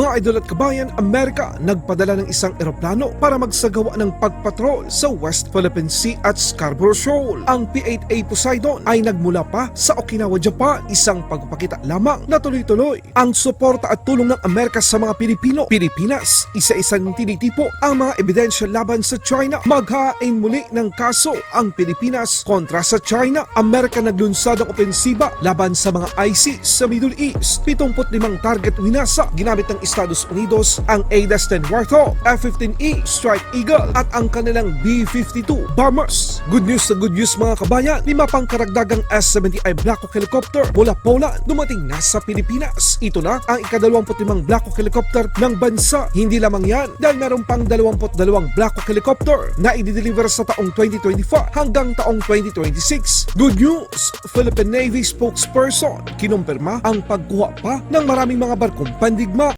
Mga idol at kabayan, Amerika nagpadala ng isang eroplano para magsagawa ng pagpatrol sa West Philippine Sea at Scarborough Shoal. Ang P-8A Poseidon ay nagmula pa sa Okinawa, Japan, isang pagpapakita lamang na tuloy-tuloy ang suporta at tulong ng Amerika sa mga Pilipino. Pilipinas, isa-isang tinitipo ang mga ebidensya laban sa China. Maghain muli ng kaso ang Pilipinas kontra sa China. Amerika naglunsad ang opensiba laban sa mga ISIS sa Middle East. 75 target winasa ginamit ng Estados Unidos ang A-10 Warthog, F-15E Strike Eagle at ang kanilang B-52 bombers. Good news sa good news mga kabayan, lima pang karagdagang S-70i Black Hawk helicopter mula Poland dumating na sa Pilipinas. Ito na ang ika-25 Black Hawk helicopter ng bansa. Hindi lamang yan dahil meron pang 22 Black Hawk helicopter na i-deliver sa taong 2025 hanggang taong 2026. Good news! Philippine Navy spokesperson kinumpirma ang pagkuha pa ng maraming mga barkong pandigma.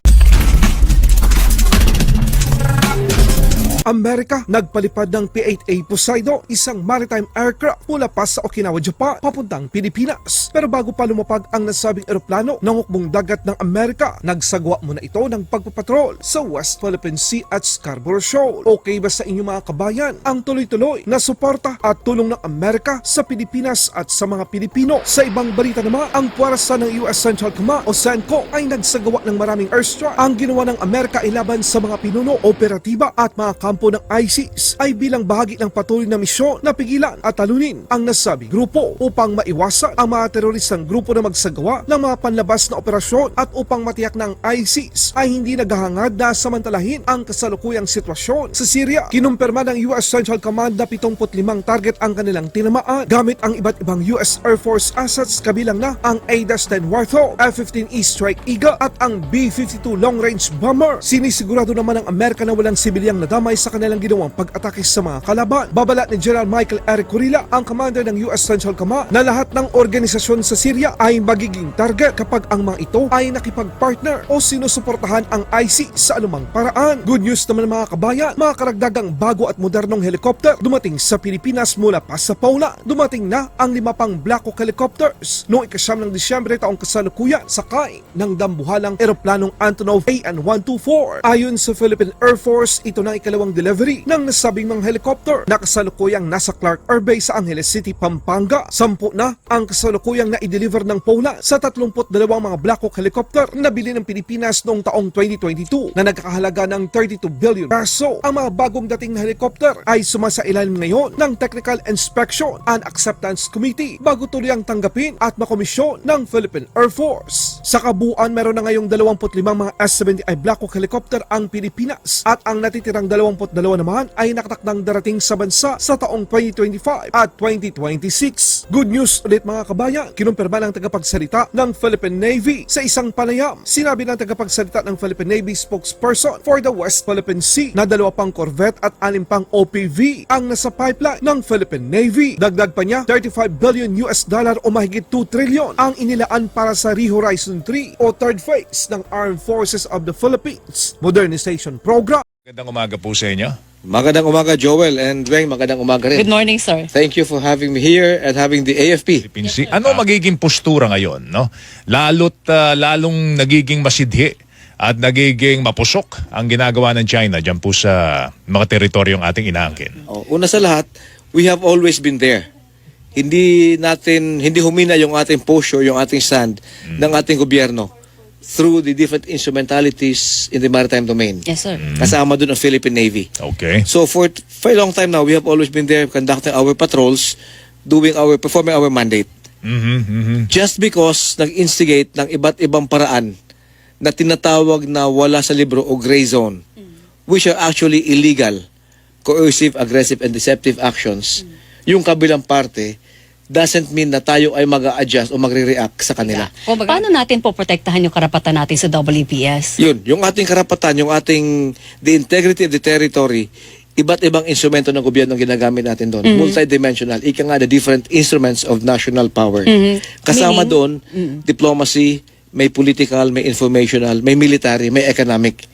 Amerika nagpalipad ng P-8A Poseidon, isang maritime aircraft mula pa sa Okinawa, Japan, papuntang Pilipinas. Pero bago pa lumapag ang nasabing eroplano ng hukbong dagat ng Amerika, nagsagwa muna ito ng pagpapatrol sa West Philippine Sea at Scarborough Shoal. Okay ba sa inyo mga kabayan ang tuloy-tuloy na suporta at tulong ng Amerika sa Pilipinas at sa mga Pilipino? Sa ibang balita naman, ang puwersa ng US Central Command o CENTCO ay nagsagawa ng maraming airstrike. Ang ginawa ng Amerika ay laban sa mga pinuno, operatiba at mga kampo ng ISIS ay bilang bahagi ng patuloy na misyon na pigilan at talunin ang nasabing grupo upang maiwasan ang mga teroristang grupo na magsagawa ng mga panlabas na operasyon at upang matiyak ng ISIS ay hindi naghahangad na samantalahin ang kasalukuyang sitwasyon sa Syria. Kinumpirma ng US Central Command na 75 target ang kanilang tinamaan gamit ang iba't ibang US Air Force assets kabilang na ang A-10 Warthog, F-15E Strike Eagle at ang B-52 Long Range Bomber. Sinisigurado naman ng Amerika na walang sibilyang nadamay sa kanilang ginawang pag-atake sa mga kalaban. Babala ni General Michael Eric Curilla, ang commander ng US Central Command, na lahat ng organisasyon sa Syria ay magiging target kapag ang mga ito ay nakipag-partner o sinusuportahan ang IC sa anumang paraan. Good news naman mga kabayan, mga karagdagang bago at modernong helicopter dumating sa Pilipinas mula pa sa Paula. Dumating na ang lima pang Black Hawk helicopters noong ikasyam ng Disyembre taong kasalukuyan sakay ng dambuhalang eroplanong Antonov AN-124. Ayon sa Philippine Air Force, ito na delivery ng nasabing mga helicopter na kasalukuyang nasa Clark Air Base sa Angeles City, Pampanga. Sampu na ang kasalukuyang na i-deliver ng Paula sa 32 mga Black Hawk helicopter na nabili ng Pilipinas noong taong 2022 na nagkakahalaga ng 32 billion peso. Ang mga bagong dating na helicopter ay sumasailalim ngayon ng Technical Inspection and Acceptance Committee bago tuloy ang tanggapin at makomisyon ng Philippine Air Force. Sa kabuuan, meron na ngayong 25 mga S-70i Black Hawk helicopter ang Pilipinas at ang natitirang 22 naman ay nakatakdang darating sa bansa sa taong 2025 at 2026. Good news ulit mga kabayan, kinumpirma ng tagapagsalita ng Philippine Navy sa isang panayam. Sinabi ng tagapagsalita ng Philippine Navy spokesperson for the West Philippine Sea na dalawa pang corvette at anim pang OPV ang nasa pipeline ng Philippine Navy. Dagdag pa niya, 35 billion US dollar o mahigit 2 trillion ang inilaan para sa Re-Horizon 3 o third phase ng Armed Forces of the Philippines Modernization Program. Magandang umaga po sa inyo. Magandang umaga, Joel. And Dwayne, magandang umaga rin. Good morning, sir. Thank you for having me here and having the AFP. Philippine Sea. Ano magiging postura ngayon, no? Lalo't ah, lalong nagiging masidhi at nagiging mapusok ang ginagawa ng China diyan po sa mga teritoryong ating inaangkin. Oh, una sa lahat, we have always been there. Hindi natin, hindi humina yung ating posture, yung ating stand ng ating gobyerno through the different instrumentalities in the maritime domain. Yes, sir. Kasama dun ang Philippine Navy. Okay? So for for a long time now, we have always been there conducting our patrols, doing our performing our mandate. Mhm, mhm. just because nag-instigate ng iba't ibang paraan na tinatawag na wala sa libro o gray zone, which are actually illegal, coercive, aggressive, and deceptive actions, yung kabilang parte doesn't mean na tayo ay mag adjust o magre-react sa kanila. Paano natin po protektahan yung karapatan natin sa WPS? Yun, yung ating karapatan, yung ating the integrity of the territory, iba't ibang instrumento ng gobyerno ang ginagamit natin doon. Multidimensional. Ika nga the different instruments of national power. Mhm. Kasama Meaning? doon, diplomacy, may political, may informational, may military, may economic.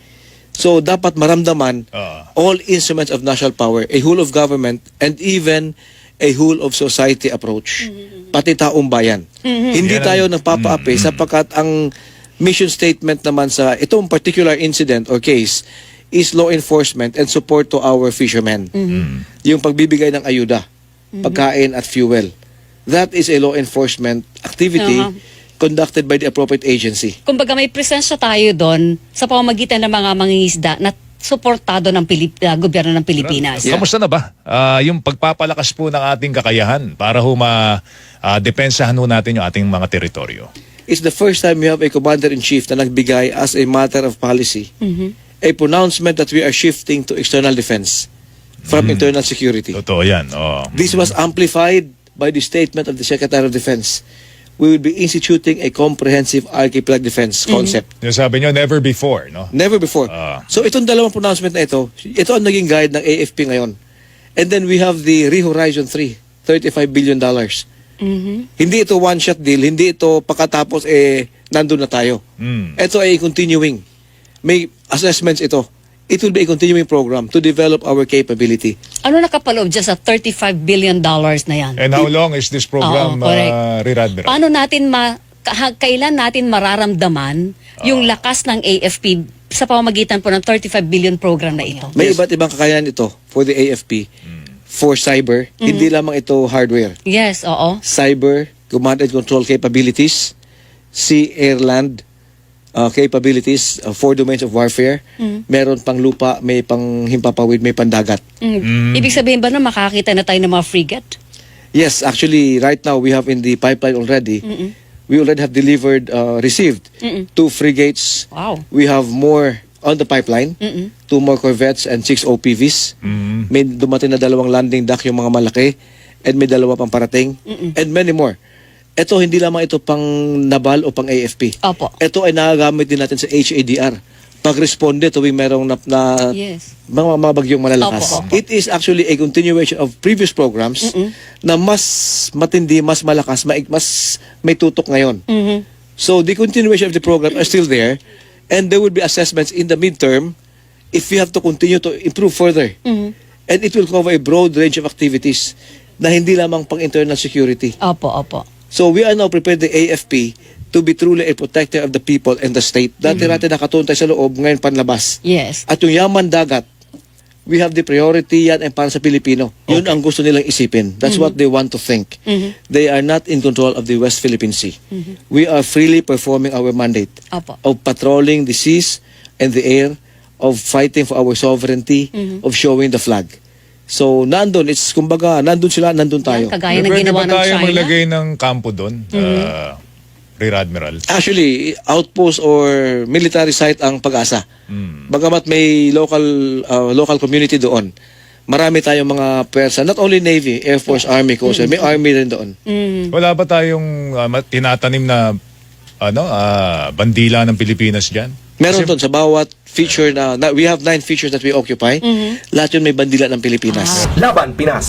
So dapat maramdaman Ah. all instruments of national power, a whole of government, and even a whole of society approach. Pati taong bayan. Hindi Yan ang- tayo nagpapaapi sapagkat ang mission statement naman sa itong particular incident or case is law enforcement and support to our fishermen. Yung pagbibigay ng ayuda, pagkain at fuel. That is a law enforcement activity Aha. conducted by the appropriate agency. Kumbaga may presensya tayo doon sa pamamagitan ng mga mangingisda na suportado ng Pilip, ah, gobyerno ng Pilipinas. Yeah. Kamusta na ba? Ah, yung pagpapalakas po ng ating kakayahan para huma ah, depensahan ho natin yung ating mga teritoryo. It's the first time we have a commander-in-chief na nagbigay as a matter of policy a pronouncement that we are shifting to external defense from internal security. Totoo yan. Oh. This was amplified by the statement of the Secretary of Defense. We will be instituting a comprehensive archipelago defense concept. Yung sabi nyo, never before, no? Never before. Ah. so itong dalawang pronouncement na ito, ito ang naging guide ng AFP ngayon. And then we have the Re-Horizon 3, 35 billion dollars. Mhm. Hindi ito one-shot deal, hindi ito pagkatapos eh nandun na tayo. Mm. Ito ay continuing. May assessments ito. It will be a continuing program to develop our capability. Ano nakapaloob dyan sa 35 billion dollars na yan? And how long is this program, Oo, correct. uh, Riradmira? Paano natin ma ka- kailan natin mararamdaman yung lakas ng AFP sa pamamagitan po ng 35 billion program na ito? May iba't ibang kakayahan ito for the AFP. For cyber, hindi lamang ito hardware. Yes, oo. Cyber, command and control capabilities, sea, air, land uh, capabilities, uh, four domains of warfare. Meron pang lupa, may pang himpapawid, may pandagat. Mm. Ibig sabihin ba na makakita na tayo ng mga frigate? Yes, actually, right now we have in the pipeline already. We already have delivered, uh, received two frigates. Wow. We have more on the pipeline. Mm-mm. Two more corvettes and six OPVs. Mm. May dumating na dalawang landing dock yung mga malaki. And may dalawa pang parating. And many more. Ito, hindi lamang ito pang nabal o pang AFP. Opo. Ito ay nagagamit din natin sa HADR. Pag-responde tuwing merong na, na Yes. mga, mga bagyong malalakas. Opo, opo. It is actually a continuation of previous programs na mas matindi, mas malakas, mai- mas may tutok ngayon. Mhm. So the continuation of the program are still there and there will be assessments in the midterm if we have to continue to improve further. Mhm. And it will cover a broad range of activities na hindi lamang pang internal security. Opo, opo. So we are now prepared the AFP to be truly a protector of the people and the state. Dati-dati nakatuntay sa loob, ngayon panlabas. Yes. At yung yaman dagat, we have the priority yan and para sa Pilipino. Yun ang gusto nilang isipin. That's what they want to think. They are not in control of the West Philippine Sea. We are freely performing our mandate Opo. of patrolling the seas and the air, of fighting for our sovereignty, of showing the flag. So, nandun, it's kumbaga, nandun sila, nandun tayo. Yan, kagaya ng ginawa ng tayo China. maglagay ng kampo doon, uh, Rear Admiral? Actually, outpost or military site ang pag-asa. Bagamat may local uh, local community doon, marami tayong mga pwersa, not only Navy, Air Force, Army, Coast Guard, may Army rin doon. Mm. Wala ba tayong uh, tinatanim na ano ah, bandila ng Pilipinas diyan? Meron doon sa bawat feature na, na we have nine features that we occupy. Lahat yun may bandila ng Pilipinas. Laban Pinas.